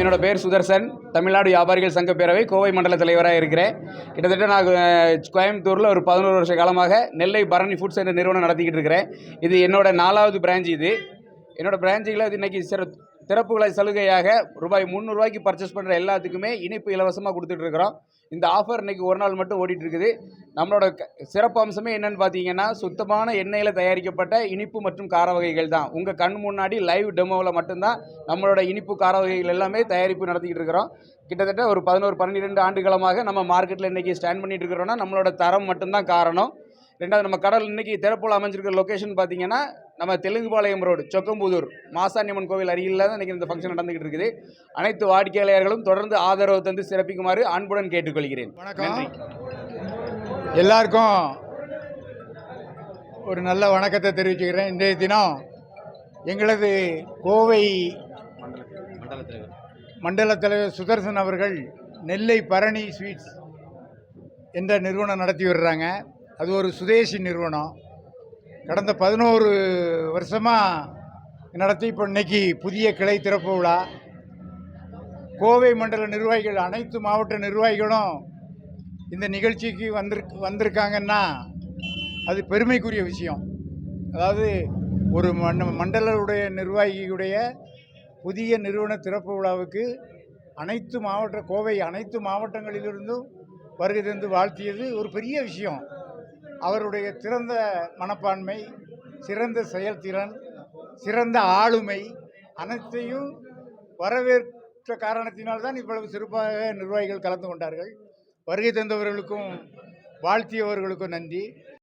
என்னோட பேர் சுதர்சன். தமிழ்நாடு வியாபாரிகள் சங்க பேரவை கோவை மண்டல தலைவராக இருக்கிறேன். கிட்டத்தட்ட நான் கோயம்புத்தூரில் ஒரு பதினோரு வருஷ காலமாக நெல்லை பரணி ஃபுட்ஸ் என்ற நிறுவனம் நடத்திக்கிட்டு இருக்கிறேன். இது என்னோட நாலாவது பிரான்ச் இது. என்னோட பிரான்ச்சில் இது இன்னைக்கு சிற திறப்புகளை சலுகையாக ரூபாய் முந்நூறுரூவாய்க்கு பர்ச்சேஸ் பண்ணுற எல்லாத்துக்குமே இனிப்பு இலவசமாக கொடுத்துட்ருக்குறோம் இந்த ஆஃபர் இன்னைக்கு ஒரு நாள் மட்டும் ஓடிட்டுருக்குது நம்மளோட க- சிறப்பு அம்சமே என்னென்னு பார்த்தீங்கன்னா சுத்தமான எண்ணெயில் தயாரிக்கப்பட்ட இனிப்பு மற்றும் கார வகைகள் தான். உங்கள் கண் முன்னாடி லைவ் டெமோவில் மட்டும்தான் நம்மளோட இனிப்பு கார வகைகள் எல்லாமே தயாரிப்பு நடத்திக்கிட்டு இருக்கிறோம். கிட்டத்தட்ட ஒரு பதினோரு பன்னிரெண்டு ஆண்டுகளமாக நம்ம மார்க்கெட்டில் இன்றைக்கி ஸ்டாண்ட் பண்ணிகிட்டு இருக்கிறோன்னா நம்மளோட தரம் மட்டும்தான் காரணம். ரெண்டாவது நம்ம கடல் இன்றைக்கி திறப்புல அமைஞ்சிருக்கிற லொக்கேஷன் பார்த்தீங்கன்னா நம்ம தெலுங்குபாளையம் ரோடு சொக்கம்புதூர் மாசாணியம்மன் கோவில் அருகில் தான் இன்னைக்கு இந்த ஃபங்க்ஷன் நடந்துகிட்டு இருக்குது. அனைத்து வாடிக்கையாளர்களும் தொடர்ந்து ஆதரவு தந்து சிறப்பிக்குமாறு அன்புடன் கேட்டுக்கொள்கிறேன். வணக்கம். எல்லாருக்கும் ஒரு நல்ல வணக்கத்தை தெரிவிச்சுக்கிறேன். இன்றைய தினம் எங்களது கோவை மண்டல தலைவர் சுதர்சன் அவர்கள் நெல்லை பரணி ஸ்வீட்ஸ் என்ற நிறுவனம் நடத்தி வர்றாங்க. அது ஒரு சுதேசி நிறுவனம். கடந்த பதினோரு வருஷமாக நடத்தி இப்போ இன்னைக்கு புதிய கிளை திறப்பு விழா. கோவை மண்டல நிர்வாகிகள் அனைத்து மாவட்ட நிர்வாகிகளும் இந்த நிகழ்ச்சிக்கு வந்திருக்கு வந்திருக்காங்கன்னா அது பெருமைக்குரிய விஷயம். அதாவது ஒரு மண்ட மண்டலுடைய நிர்வாகியுடைய புதிய நிறுவன திறப்பு விழாவுக்கு அனைத்து மாவட்ட கோவை அனைத்து மாவட்டங்களிலிருந்தும் வருகை தந்து வாழ்த்தியது ஒரு பெரிய விஷயம். அவருடைய சிறந்த மனப்பான்மை சிறந்த செயல்திறன் சிறந்த ஆளுமை அனைத்தையும் வரவேற்ற காரணத்தினால்தான் இவ்வளவு சிறப்பாக நிர்வாகிகள் கலந்து கொண்டார்கள். வருகை தந்தவர்களுக்கும் வாழ்த்தியவர்களுக்கும் நன்றி.